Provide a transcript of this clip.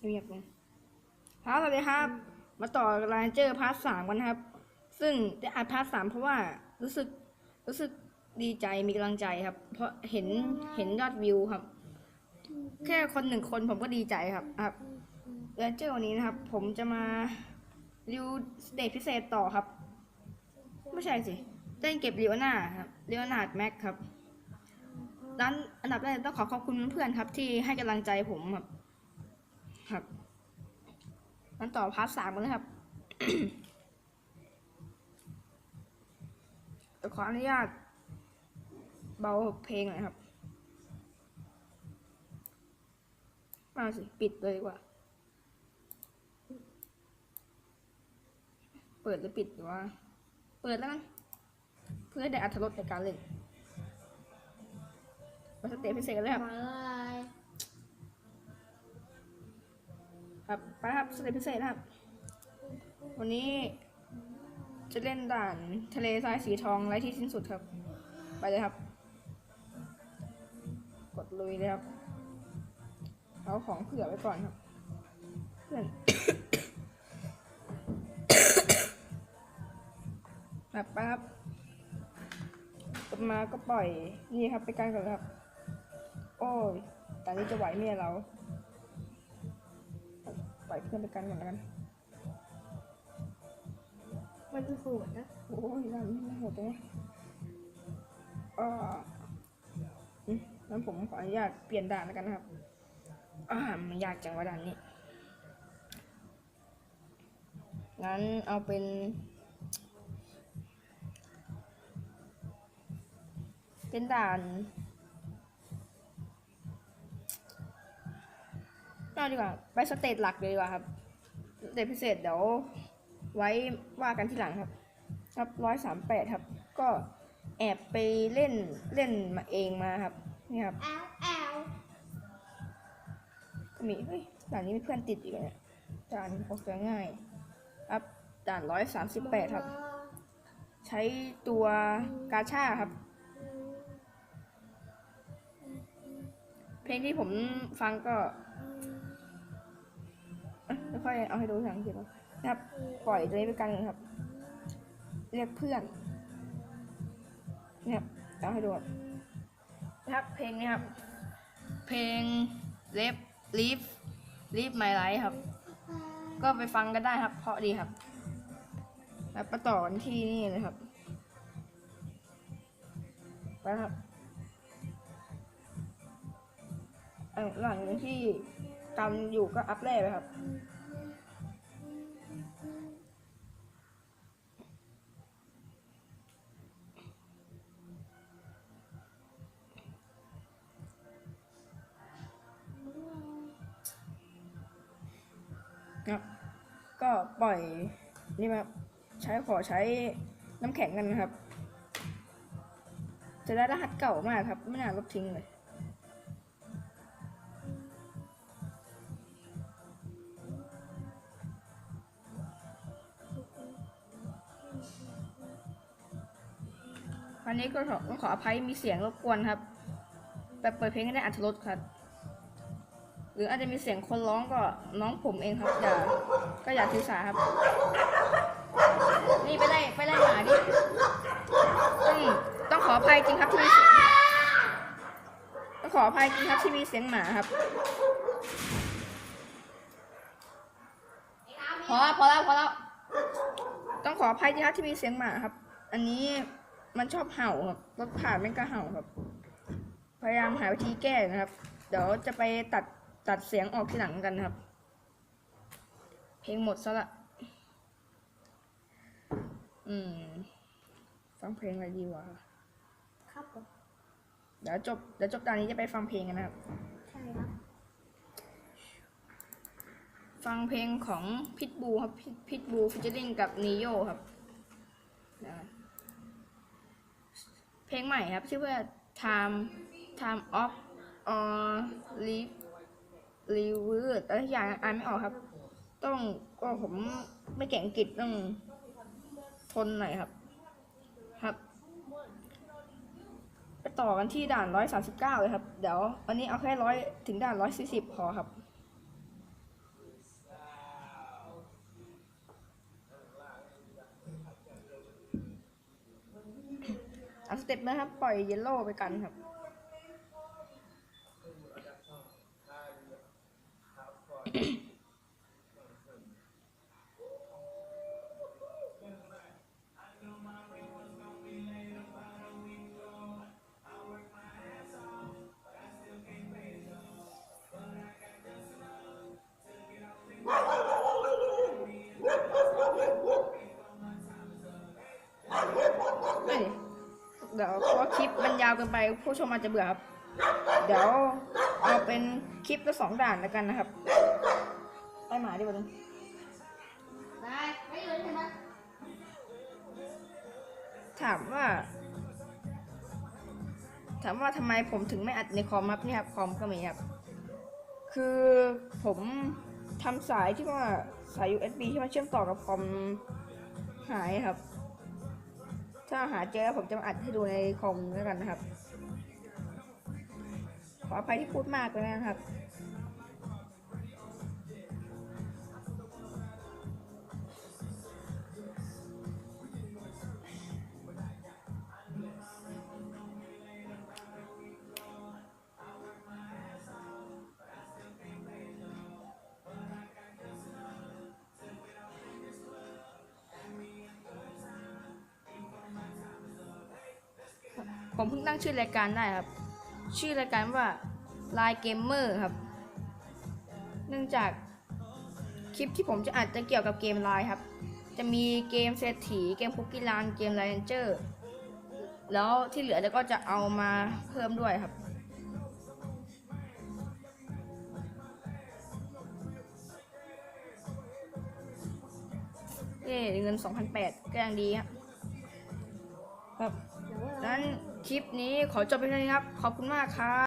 เงียบๆนะครับสวัสดีครับ มาต่อรายเจอร์พาร์ทสามกันนะครับ ซึ่งได้อัดพาร์ทสามเพราะว่ารู้สึกรู้สึกดีใจมีกำลังใจครับ เพราะเห็นเห็นยอดวิวครับ แค่คนหนึ่งคนผมก็ดีใจครับครับรายเจอร์วันนี้นะครับ ผมจะมารีวิวสเตจพิเศษต่อครับ ไม่ใช่สิเต้นเก็บเรียวนาครับเรียวนาดแม็กครับด้านอันดับแรกต้องขอขอบคุณเพื่อนครับ ที่ให้กำลังใจผมครับ ครับ มันต่อพาร์ทสามกันเลยครับเดี๋ยวขออนุญาต เบาเพลงหน่อยครับ มาสิ ปิดเลยดีกว่า เปิดหรือปิดหรือว่า เปิดแล้วกัน เพื่อได้อัธรสในการเล่นมาสเตปพิเศษกันเลยครับ ครับไปครับสเตปพิเศษครับ วันนี้จะเล่นด่านทะเลทรายสีทองไร้ที่สิ้นสุดครับ ไปเลยครับ กดลุยเลยครับ เอาของเผื่อไว้ก่อนครับ เพื่อนแบบไปครับกดมาก็ปล่อย นี่ครับไปกันก่อนเลยครับ โอ้ยแตอนนี้จะไหวเมียเรา ปล่อยเพื่อนไปกันก่อนแล้วกัน มันโหดนะโอ้ยนั่นไม่โหดเลยอ่าอืมงั้นผมขออนุญาตเปลี่ยนด่านแล้วกันนะครับ อ่ามันยากจังว่าด่านนี้ งั้นเอาเป็นเป็นด่าน เอาดีกว่าไปสเตจหลักเลยดีกว่าครับสเตจพิเศษเดี๋ยวไว้ว่ากันทีหลังครับ ครับร้อยสามแปดครับ ก็แอบไปเล่นเล่นมาเองมาครับนี่ครับแอลแอลก็มีเฮ้ยด่านนี้มีเพื่อนติดอีกแล้วเนี่ยด่านออกจะง่ายครับด่านร้อยสามสิบแปดครับ ใช้ตัวกาชาครับ เพลงที่ผมฟังก็เอ้ยไม่ ค่อยเอาให้ดูทางทีนะครับ ปล่อยตัวนี้ไปกันเลยครับ เรียกเพื่อนเนี่ยเอาให้ดูนะครับเพลงนี้ครับ เพลง Left Leave Leave My Life ครับ ก็ไปฟังกันได้ครับ เพราะดีครับแล้วไปต่อที่นี่เลยครับไปครับหลังที่กำอยู่ก็อัพแร่ไปครับ ก็ปล่อยนี่มาครับใช้ขอใช้น้ำแข็งกันนะครับ จะได้รหัสเก่ามากครับ ไม่น่าลบทิ้งเลยวันนี้ก็ขอต้องขออภัยมีเสียงรบกวนครับ แบบเปิดเพลงได้อัธรสครับ รืออาจจะมีเสียงคนร้องก็น้องผมเองครับอย่าก็อย่าถือสาครับ นี่ไปไล่ไปไล่หมาดิต้องต้องขออภัยจริงครับที่มีต้องขออภัยจริงครับที่มีเสียงหมาครับพอแล้วพอแล้วพอแล้วต้องขออภัยจริงครับที่มีเสียงหมาครับ อันนี้มันชอบเห่าครับรถผ่านม่งก็เห่าครับ พยายามหาวิธีแก้นะครับ เดี๋ยวจะไปตัด ตัดเสียงออกทีหลังกันนะครับ เพลงหมดซะละ อืม ฟังเพลงอะไรดีวะ ครับผมเดี๋ยวจบ เดี๋ยวจบตอนนี้จะไปฟังเพลงกันนะครับ ใช่ครับ ฟังเพลงของพิทบูครับพิทบูฟิชเชอริงกับนีโยครับนะเพลงใหม่ครับ ชื่อว่า time time of or รีวิวแต่ละอย่างอ่านไม่ออกครับ ต้องก็ผมไม่แข็งอังกฤษต้องทนหน่อยครับ ครับ ไปต่อกันที่ด่านร้อยสาสิบเก้าเลยครับ เดี๋ยววันนี้เอาแค่ร้อยถึงด่านร้อยสี่สิบพอครับอัสเต็ปนะครับ ปล่อยเยลโล่ไปกันครับ เดี๋ยวเพราะคลิปมันยาวเกินไปผู้ชมอาจจะเบื่อครับ เดี๋ยว เอาเป็นคลิปละสองด่านแล้วกันนะครับ ไปหมาดีกว่านึงได้ไม่ยืนใช่ไหมถามว่า ถามว่าทำไมผมถึงไม่อัดในคอมครับเนี่ยครับคอมก็มีครับ คือผมทำสายที่ว่าสาย USB ที่มาเชื่อมต่อกับคอมหายครับ ถ้าหาเจอแล้วผมจะมาอัดให้ดูในคอมแล้วกันนะครับ ออภัยที่พูดมากไปนะครับ ผมเพิ่งตั้งชื่อรายการได้ครับ ชื่อรายการว่า Line Gamer ครับ เนื่องจากคลิปที่ผมจะอัดจะเกี่ยวกับเกมไลน์ครับ จะมีเกมเศรษฐีเกมคุกกี้รันเกมไลเนเจอร์แล้วที่เหลือเดี๋ยวก็จะเอามาเพิ่มด้วยครับเย้เงิน 2,800ก็ยังดีครับ คลิปนี้ขอจบไปเพียงเท่านี้ครับ ขอบคุณมากครับ